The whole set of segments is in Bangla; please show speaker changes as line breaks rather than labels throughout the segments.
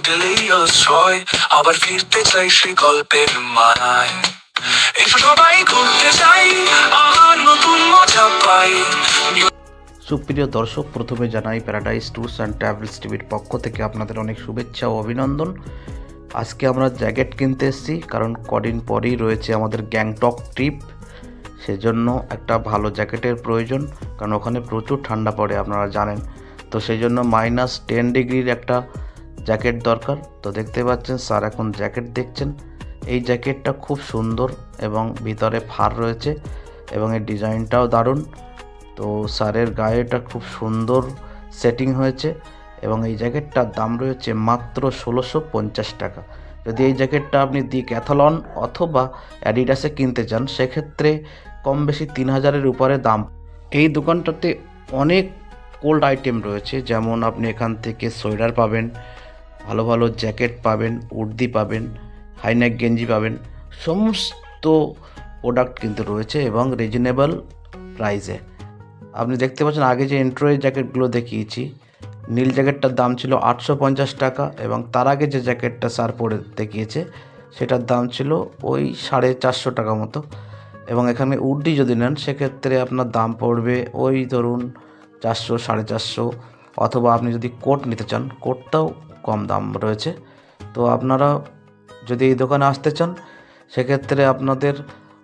হোটেলেই আশ্রয়, আবার ফিরতে চাই সেই গল্পের মানায়। এসো সবাই ঘুরতে আর নতুন মজা পাই।
সুপ্রিয় দর্শক, প্রথমে জানাই প্যারাডাইস ট্যুরস অ্যান্ড ট্রাভেলস টিভির পক্ষ থেকে আপনাদের অনেক শুভেচ্ছা ও অভিনন্দন। আজকে আমরা জ্যাকেট কিনতে এসেছি, কারণ কদিন পরেই রয়েছে আমাদের গ্যাংটক ট্রিপ। সেজন্য একটা ভালো জ্যাকেটের প্রয়োজন, কারণ ওখানে প্রচুর ঠান্ডা পড়ে, আপনারা জানেন। তো সেই জন্য মাইনাস টেন ডিগ্রির একটা জ্যাকেট দরকার। তো দেখতে পাচ্ছেন, স্যার এখন জ্যাকেট দেখছেন। এই জ্যাকেটটা খুব সুন্দর এবং ভিতরে ফার রয়েছে এবং এর ডিজাইনটাও দারুণ। তো স্যারের গায়েটা খুব সুন্দর সেটিং হয়েছে এবং এই জ্যাকেটটার দাম রয়েছে মাত্র ষোলোশো পঞ্চাশ টাকা। যদি এই জ্যাকেটটা আপনি দি ক্যাথলন অথবা অ্যাডিডাসে কিনতে চান, সেক্ষেত্রে কম বেশি তিন হাজারের উপরে দাম। এই দোকানটাতে অনেক কোল্ড আইটেম রয়েছে, যেমন আপনি এখান থেকে সোয়েটার পাবেন ভালো ভালো জ্যাকেট পাবেন, উর্দি পাবেন, হাইনেক গেঞ্জি পাবেন, সমস্ত প্রোডাক্ট কিন্তু রয়েছে এবং রিজনেবল প্রাইসে আপনি দেখতে পাচ্ছেন, আগে যে এন্ট্রয়ের জ্যাকেটগুলো দেখিয়েছি, নীল জ্যাকেটটার দাম ছিল আটশো পঞ্চাশ টাকা এবং তার আগে যে জ্যাকেটটা স্যার পরে দেখিয়েছে, সেটার দাম ছিল ওই সাড়ে চারশো টাকা মতো। এবং এখানে উডি যদি নেন, সেক্ষেত্রে আপনার দাম পড়বে ওই ধরুন চারশো, সাড়ে চারশো, অথবা আপনি যদি কোট নিতে চান, কোটটাও কম দাম রয়েছে। তো আপনারা যদি এই দোকানে আসতে চান, সেক্ষেত্রে আপনাদের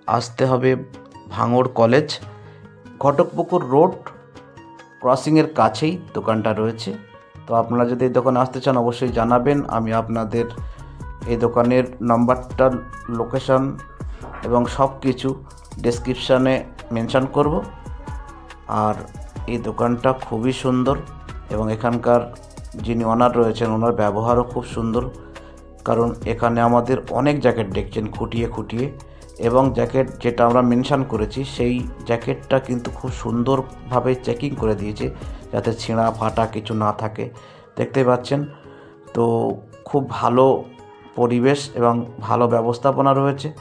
আসতে হবে ভাঙড় কলেজ। ঘটকপুকুর রোড ক্রসিংয়ের কাছেই দোকানটা রয়েছে। তো আপনারা যদি এই দোকানে আসতে চান, অবশ্যই জানাবেন। আমি আপনাদের এই দোকানের নাম্বারটা, লোকেশন এবং সব কিছু ডেসক্রিপশানে মেনশন করব। আর এই দোকানটা খুবই সুন্দর এবং এখানকার যিনি ওনার রয়েছেন, ওনার ব্যবহারও খুব সুন্দর। কারণ এখানে আমাদের অনেক জ্যাকেট দেখছেন খুঁটিয়ে খুঁটিয়ে। এবং জ্যাকেট যেটা আমরা মেনশান করেছি, সেই জ্যাকেটটা কিন্তু খুব সুন্দরভাবে চেকিং করে দিয়েছে, যাতে ছেঁড়া ফাটা কিছু না থাকে। দেখতে পাচ্ছেন? তো খুব ভালো পরিবেশ এবং ভালো ব্যবস্থাপনা রয়েছে।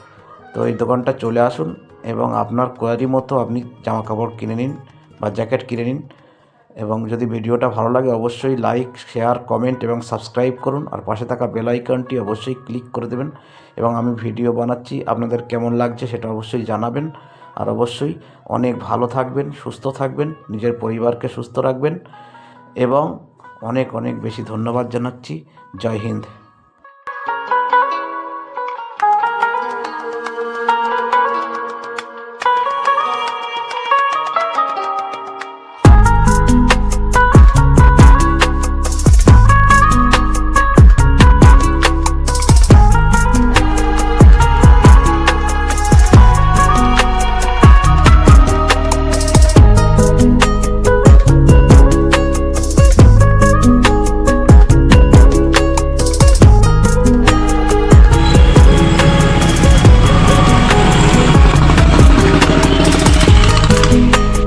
তো এই দোকানটা চলে আসুন এবং আপনার কোয়ারি মতো আপনি জামা কাপড় কিনে নিন বা জ্যাকেট কিনে নিন। এবং যদি ভিডিওটা ভালো লাগে, অবশ্যই লাইক শেয়ার কমেন্ট এবং সাবস্ক্রাইব করুন। আর পাশে থাকা বেল আইকনটি অবশ্যই ক্লিক করে দেবেন এবং আমি ভিডিও বানাচ্ছি। আপনাদের কেমন লাগছে সেটা অবশ্যই জানাবেন। আর অবশ্যই অনেক ভালো থাকবেন, সুস্থ থাকবেন, নিজের পরিবারকে সুস্থ রাখবেন এবং অনেক অনেক বেশি ধন্যবাদ জানাচ্ছি। জয় হিন্দ।